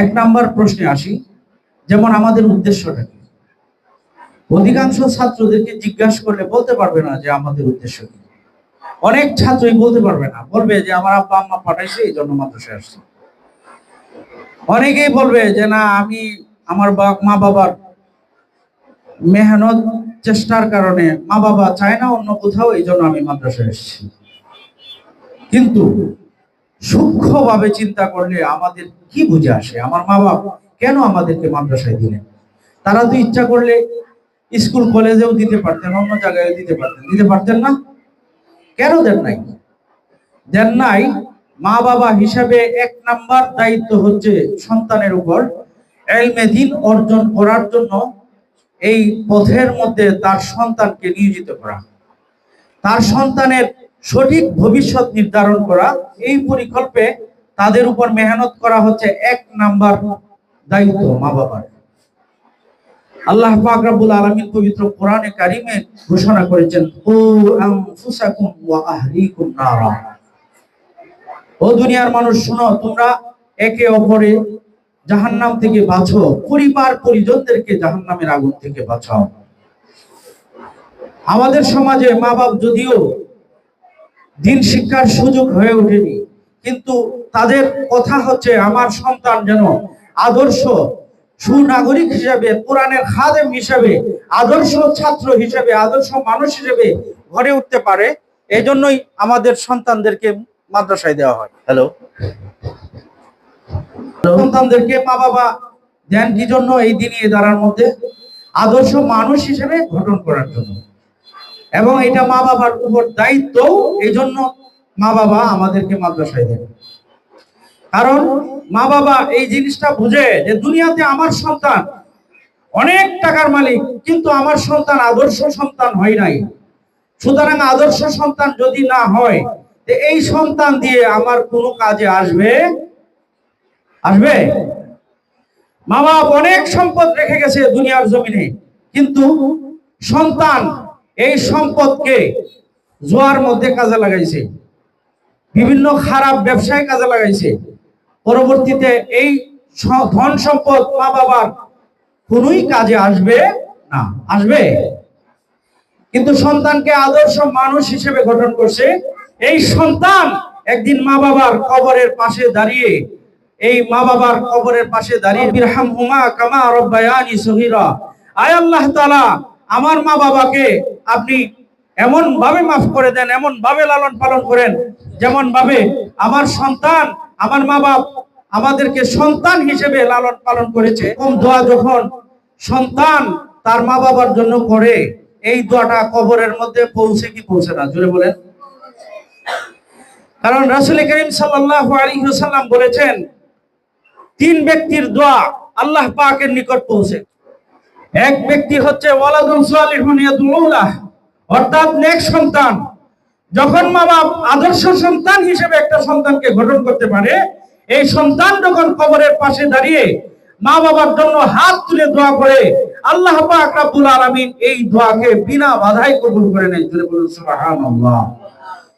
এক নাম্বার প্রশ্নে আসি, যেমন আমাদের উদ্দেশ্যটা কি? অধিকাংশ ছাত্রদেরকে জিজ্ঞাসা করলে বলতে পারবে না যে আমাদের উদ্দেশ্য কি। অনেক ছাত্রই বলতে পারবে না, বলবে যে আমার আব্বা আম্মা পাঠাইছে, এই জন্য মাদ্রাসায় আসছে। অনেকেই বলবে যে না, আমি আমার মা বাবার মেহনত চেষ্টার কারণে মা বাবা চায় না অন্য কোথাও, এই জন্য আমি মাদ্রাসায় এসেছি। কিন্তু সূক্ষ্মভাবে চিন্তা করলে আমাদের কি বুঝে আসে? আমার মা বাবা কেন আমাদেরকে মাদ্রাসায় দিলেন? তারা তো ইচ্ছা করলে স্কুল, কলেজেও দিতে পারতেন, অন্য জায়গায় দিতে পারতেন। দিতে পারতেন না? কেন দেন নাই? দেন নাই মা বাবা হিসাবে এক নাম্বার দায়িত্ব হচ্ছে সন্তানের উপর এলমে দিন অর্জন করার জন্য এই পথের মধ্যে তার সন্তানকে নিয়োজিত করা। তার সন্তানের সঠিক ভবিষ্যৎ নির্ধারণ করা। এই পরিকল্পে তাদের উপর মেহনত করা হচ্ছে এক নাম্বার দায়িত্ব মা বাবার। আল্লাহ পাক রব্বুল পবিত্র কোরআনে কারিমে ঘোষণা করেছেন ও ও দুনিয়ার মানুষ, শোনো, তোমরা একে অপরে জাহান্নাম থেকে বাঁচো, পরিবার পরিজনদেরকে জাহান্নামের আগুন থেকে বাঁচাও। আমাদের সমাজে মা বাপ যদিও দিন শিক্ষার সুযোগ হয়ে ওঠেনি। কিন্তু তাদের কথা হচ্ছে, আমার সন্তান যেন আদর্শ সুনাগরিক হিসাবে, কোরআনের খাদেম হিসাবে, আদর্শ ছাত্র হিসাবে, আদর্শ মানুষ হিসেবে গড়ে উঠতে পারে এই জন্যই আমাদের সন্তানদেরকে মাদ্রাসায় দেওয়া হয়। হ্যালো সন্তানদেরকে মা বাবা দেন কি জন্য এই দিন দাঁড়ার মধ্যে আদর্শ মানুষ হিসেবে গঠন করার জন্য। এবং এটা মা বাবার উপর দায়িত্ব এই জন্য মা বাবা আমাদেরকে মাদ্রাসায় দেন কারণ মা বাবা এই জিনিসটা বুঝে যে দুনিয়াতে আমার সন্তান অনেক টাকার মালিক, কিন্তু আমার সন্তান আদর্শ সন্তান হয় নাই। সুতরাং আদর্শ সন্তান যদি না হয় এই সন্তান দিয়ে আমার কোনো কাজে আসবে? আসবে? মা বাপ অনেক সম্পদ রেখে গেছে দুনিয়ার জমিনে, কিন্তু সন্তান এই সম্পদকে জোয়ার মধ্যে কাজে লাগাইছে। বিভিন্ন খারাপ ব্যবসায় কাজে লাগাইছে। পরবর্তীতে এই ধন সম্পদ মা বাবার কোনোই কাজে আসবে না, আসবে। কিন্তু সন্তানকে আদর্শ মানুষ হিসেবে গঠন করছে। এই সন্তান একদিন মা বাবার কবরের পাশে দাঁড়িয়ে, এই মা বাবার কবরের পাশে দাঁড়িয়ে কামা আয় আল্লাহ আমার মা বাবাকে আপনি এমন ভাবে মাফ করে দেন এমন ভাবে লালন পালন করেন যেমন ভাবে আমার সন্তান, আমার মা বাপ আমাদেরকে সন্তান হিসেবে লালন পালন করেছে। কম দোয়া যখন সন্তান তার মা বাবার জন্য করে, এই দোয়াটা কবরের মধ্যে পৌঁছে কি পৌঁছে না? জুড়ে বলেন। কারণ রাসূল করিম আলাইহি বলেছেন, তিন ব্যক্তির দোয়া আল্লাহ পাকের নিকট পৌঁছে। এক ব্যক্তি হচ্ছে অর্থাৎ নেক সন্তান। যখন মা বাপ আদর্শ সন্তান হিসেবে একটা সন্তানকে গঠন করতে পারে, এই সন্তান যখন কবরের পাশে দাঁড়িয়ে মা বাবার জন্য হাত তুলে দোয়া করে, আল্লাহ পাক রাব্বুল আলামিন এই দোয়াকে বিনা বাধায় কবুল করে নেন বলুন, সুবহানাল্লাহ।